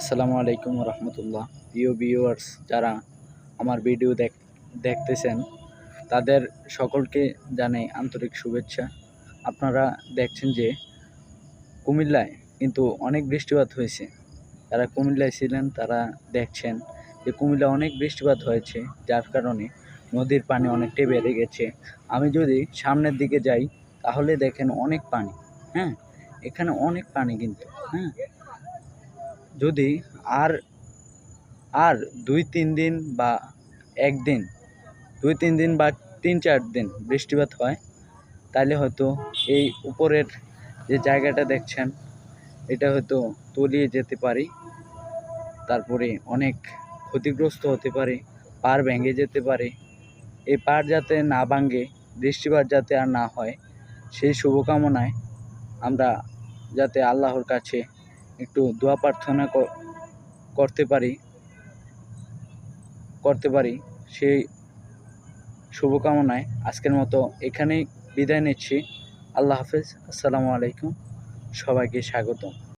আসসালামু আলাইকুম রহমতুল্লাহ। প্রিয় ভিউয়ার্স যারা আমার ভিডিও দেখ, দেখতেছেন, তাদের সকলকে জানাই আন্তরিক শুভেচ্ছা। আপনারা দেখছেন যে কুমিল্লায় কিন্তু অনেক বৃষ্টিপাত হয়েছে। যারা কুমিল্লায় ছিলেন, তারা দেখছেন যে কুমিল্লায় অনেক বৃষ্টিপাত হয়েছে, যার কারণে নদীর পানি অনেকটাই বেড়ে গেছে। আমি যদি সামনের দিকে যাই, তাহলে দেখেন অনেক পানি হ্যাঁ? এখানে অনেক পানি কিন্তু হ্যাঁ? যদি আর আর দুই তিন দিন বা একদিন দুই তিন দিন বা তিন চার দিন বৃষ্টিপাত হয়, তাহলে হয়তো এই উপরের যে জায়গাটা দেখছেন, এটা হয়তো তলিয়ে যেতে পারি। তারপরে অনেক ক্ষতিগ্রস্ত হতে পারে, পার ভেঙে যেতে পারে। এই পার যাতে না ভাঙে, বৃষ্টিপাত যাতে আর না হয়, সেই শুভকামনায় আমরা যাতে আল্লাহর কাছে একটু দোয়া প্রার্থনা করতে পারি করতে পারি। সেই শুভকামনায় আজকের মতো এখানেই বিদায় নিচ্ছি। আল্লাহ হাফেজ। আসসালামু আলাইকুম। সবাইকে স্বাগতম।